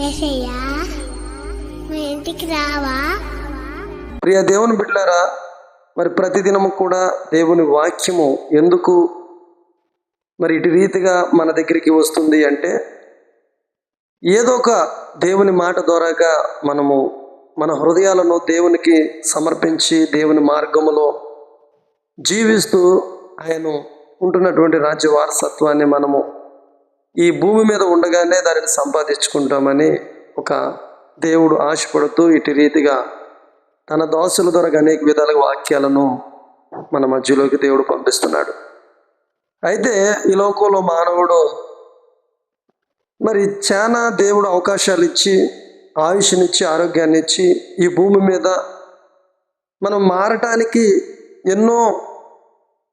ఏసయ్యా మా ఇంటికి రావా? ప్రియ దేవుని బిడ్డారా మరి ప్రతిదినము కూడా దేవుని వాక్యము ఎందుకు మరి ఇటు రీతిగా మన దగ్గరికి వస్తుంది అంటే ఏదో ఒక దేవుని మాట ద్వారాగా మనము మన హృదయాలను దేవునికి సమర్పించి దేవుని మార్గములో జీవిస్తూ ఆయన ఉంటున్నటువంటి రాజ్య వారసత్వాన్ని మనము ఈ భూమి మీద ఉండగానే దానిని సంపాదించుకుంటామని ఒక దేవుడు ఆశపడుతూ ఇటు రీతిగా తన దాసుల ద్వారా అనేక విధాలుగా వాక్యాలను మన మధ్యలోకి దేవుడు పంపిస్తున్నాడు. అయితే ఈ లోకంలో మానవుడు మరి చాలా దేవుడు అవకాశాలు ఇచ్చి ఆయుష్నిచ్చి ఆరోగ్యాన్ని ఇచ్చి ఈ భూమి మీద మనం మారటానికి ఎన్నో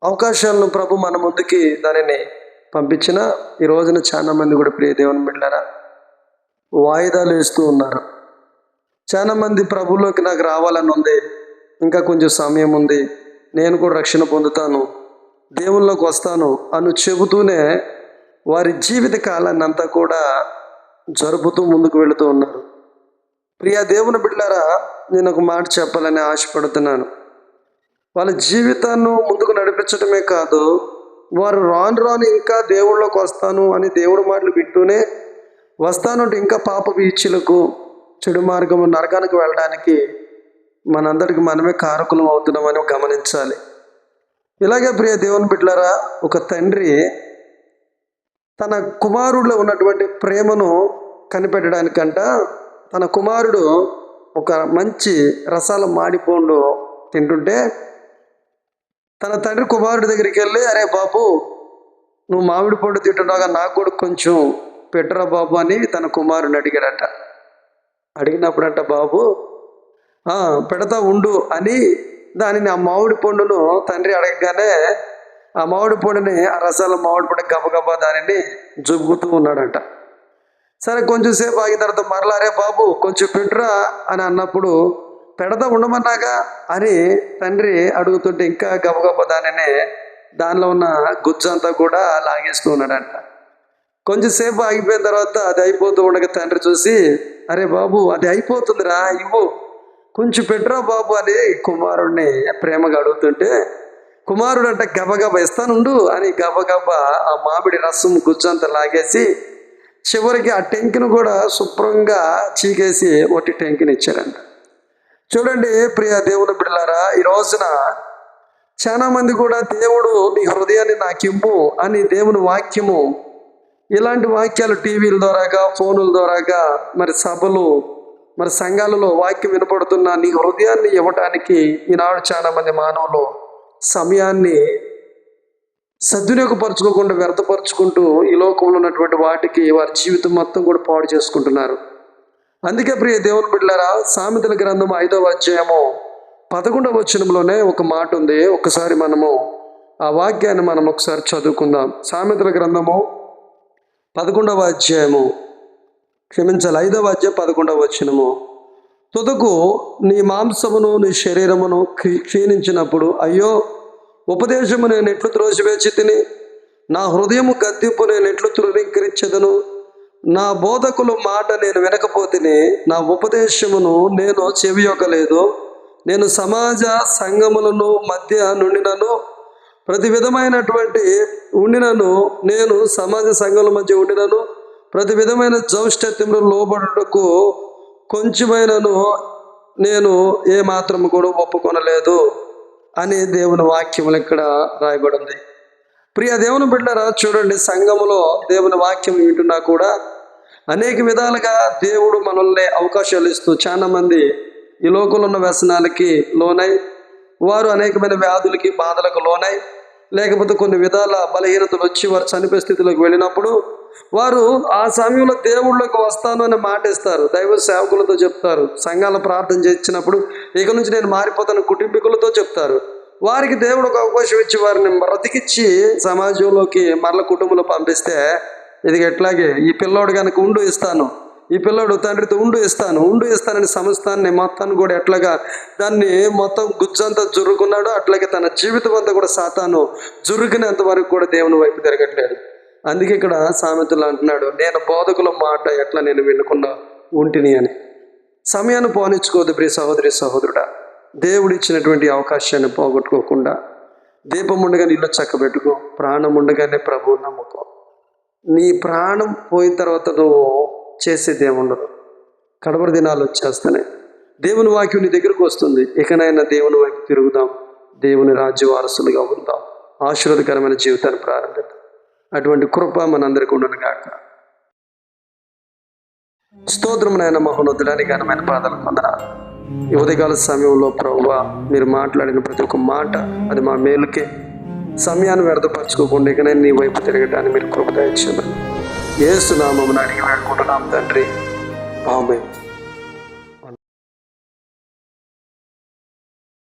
అవకాశాలను ప్రభు మన ముందుకి దానిని పంపించిన ఈ రోజున చాలా మంది కూడా ప్రియ దేవుని బిడ్డారా వాయిదాలు వేస్తూ ఉన్నారు. చాలా మంది ప్రభులోకి నాకు రావాలని ఉంది. ఇంకా కొంచెం సమయం ఉంది. నేను కూడా రక్షణ పొందుతాను. దేవుల్లోకి వస్తాను అని చెబుతూనే వారి జీవిత కాలాన్ని అంతా కూడా జరుపుతూ ముందుకు వెళుతూ ఉన్నారు. ప్రియా దేవుని బిడ్డారా నేను ఒక మాట చెప్పాలని ఆశపడుతున్నాను. వాళ్ళ జీవితాన్ని ముందుకు నడిపించడమే కాదు వారు రాను రాను ఇంకా దేవుళ్ళకి వస్తాను అని దేవుడి మాటలు వింటూనే వస్తానంటే ఇంకా పాప ఇచ్చులకు చెడు మార్గము నరకానికి వెళ్ళడానికి మనందరికి మనమే కారకులం అవుతున్నామని గమనించాలి. ఇలాగే ప్రియ దేవుని బిడ్డలారా ఒక తండ్రి తన కుమారుడిలో ఉన్నటువంటి ప్రేమను కనిపెట్టడానికంట తన కుమారుడు ఒక మంచి రసాల మాడిపోండు తింటుంటే తన తండ్రి కుమారుడి దగ్గరికి వెళ్ళి అరే బాబు నువ్వు మామిడి పండు తింటున్నాగా నాకు కూడా కొంచెం పెట్టరా బాబు అని తన కుమారుని అడిగాడట. అడిగినప్పుడంట బాబు పెడతా ఉండు అని దానిని ఆ మామిడి పండును తండ్రి అడగగానే ఆ మామిడి పండుని ఆ రసాల మామిడి పండు గబగబా దానిని జుబ్బుతూ ఉన్నాడంట. సరే కొంచెం సేపు ఆగిన తర్వాత మరలా అరే బాబు కొంచెం పెట్టురా అని అన్నప్పుడు పెడద ఉండమన్నాగా? అని తండ్రి అడుగుతుంటే ఇంకా గబగబ దానిని దానిలో ఉన్న గుజ్జంతా కూడా లాగేస్తూ ఉన్నాడంట. కొంచెంసేపు ఆగిపోయిన తర్వాత అది అయిపోతూ ఉండగా తండ్రి చూసి అరే బాబు అది అయిపోతుందిరా ఇవ్వు. కొంచెం పెట్టురా బాబు అని కుమారుడిని ప్రేమగా అడుగుతుంటే కుమారుడు అంటే గబగబ ఇస్తానుండు అని గబగబ ఆ మామిడి రసం గుజ్జంత లాగేసి చివరికి ఆ టెంకిని కూడా శుభ్రంగా చీకేసి ఒకటి టెంకిని ఇచ్చారంట చూడండి ప్రియ దేవుని బిడ్డలారా ఈ రోజున చాలా మంది కూడా దేవుడు నీ హృదయాన్ని నాకింపు అని దేవుని వాక్యము ఇలాంటి వాక్యాలు టీవీల ద్వారాగా ఫోనుల ద్వారాగా మరి సభలు మరి సంఘాలలో వాక్యం వినపడుతున్న నీ హృదయాన్ని ఇవ్వటానికి ఈనాడు చాలా మంది మానవులు సమయాన్ని సద్వినియోగపరచుకోకుండా వ్యర్థపరుచుకుంటూ ఈ లోకంలో ఉన్నటువంటి వాటికి వారి జీవితం మొత్తం కూడా పాడు చేసుకుంటున్నారు. అందుకే ప్రియ దేవుని బిడ్డారా సామెతల గ్రంథం ఐదవ అధ్యాయము పదకొండవ వచనంలోనే ఒక మాట ఉంది. ఒకసారి మనము ఆ వాక్యాన్ని మనం ఒకసారి చదువుకుందాం. సామెతల గ్రంథము పదకొండవ అధ్యాయము. క్షమించాలి ఐదవ అధ్యాయం పదకొండవ వచనము. తుదకు నీ మాంసమును నీ శరీరమును క్షీ- క్షీణించినప్పుడు అయ్యో ఉపదేశము నేను ఎట్లు త్రోసివేచి తిని నా హృదయము గద్దింపు నేను ఎట్లు తృణీకరించదను? నా బోధకుల మాట నేను వినకపోతేనే నా ఉపదేశమును నేను చెవియొక్కలేదు నేను సమాజ సంఘములను మధ్య నుండినను ప్రతి విధమైనటువంటి ఉండినను నేను సమాజ సంఘముల మధ్య ఉండినను ప్రతి విధమైన జౌష్టత్యములు లోబడుటకు కొంచెమైనను నేను ఏ మాత్రం కూడా ఒప్పుకొనలేదు అని దేవుని వాక్యములు ఇక్కడ రాయబడింది. ప్రియ దేవుని బిడ్డరా చూడండి సంఘములో దేవుని వాక్యం వింటున్నా కూడా అనేక విధాలుగా దేవుడు మనల్ని అవకాశాలు ఇస్తూ చాలా మంది ఈ లోకంలో ఉన్న వ్యసనాలకి లోనై వారు అనేకమైన వ్యాధులకి బాధలకు లోనై లేకపోతే కొన్ని విధాల బలహీనతలు వచ్చి వారు చనిపోయే స్థితిలోకి వెళ్ళినప్పుడు వారు ఆ సమయంలో దేవుళ్ళకి వస్తాను అని మాట ఇస్తారు. దైవ సేవకులతో చెప్తారు. సంఘాల ప్రార్థన చేసినప్పుడు ఇక నుంచి నేను మారిపోతాను కుటుంబీకులతో చెప్తారు. వారికి దేవుడు ఒక అవకాశం ఇచ్చి వారిని బ్రతికిచ్చి సమాజంలోకి మరల కుటుంబంలో పంపిస్తే ఇది ఎట్లాగే ఈ పిల్లోడు కనుక ఉండు ఇస్తాను ఈ పిల్లోడు తండ్రితో ఉండు ఇస్తాను ఉండు ఇస్తానని సంస్థాన్ని మొత్తాన్ని కూడా ఎట్లాగా దాన్ని మొత్తం గుజ్జంతా జురుకున్నాడు అట్లాగే తన జీవితం అంతా కూడా సాతాను జురుకునేంత వరకు కూడా దేవుని వైపు తిరగట్లేదు. అందుకే ఇక్కడ సామెతలు అంటున్నాడు నేను బోధకుల మాట ఎట్లా నేను వినుకున్నా ఉంటిని అని. సమయాన్ని పోనిచ్చుకోదు ప్రియ సహోదరి సహోదరుడా. దేవుడు ఇచ్చినటువంటి అవకాశాన్ని పోగొట్టుకోకుండా దీపం ఉండగా నీళ్ళు చక్కబెట్టుకో ప్రాణం ఉండగానే ప్రభువు నమ్ముకో. నీ ప్రాణం పోయిన తర్వాత నువ్వు చేసేది ఏముండదు. కడవరి దినాలు వచ్చేస్తున్నాయి. దేవుని వాక్యం నీ దగ్గరకు వస్తుంది. ఇకనైనా దేవుని వైపు తిరుగుదాం. దేవుని రాజ్య వారసులుగా ఉందాం. ఆశీర్వదకరమైన జీవితాన్ని ప్రారంభిద్దాం. అటువంటి కృప మనందరికీ ఉండను గాక. స్తోత్రమునైన మహోన్నతులని ఘనమైన పాదాలు పొందనాలు ఉదయకాల సమయంలో ప్రవ్వ మీరు మాట్లాడిన ప్రతి ఒక్క మాట అది మా మేలుకే. సమయాన్ని వ్యర్థపరచుకోకుండా ఇకనే నీ వైపు తిరగటాన్ని మీరు కృప దయచేయమని. అడిగి వేడుకుంటున్నాం తండ్రి. ఆమె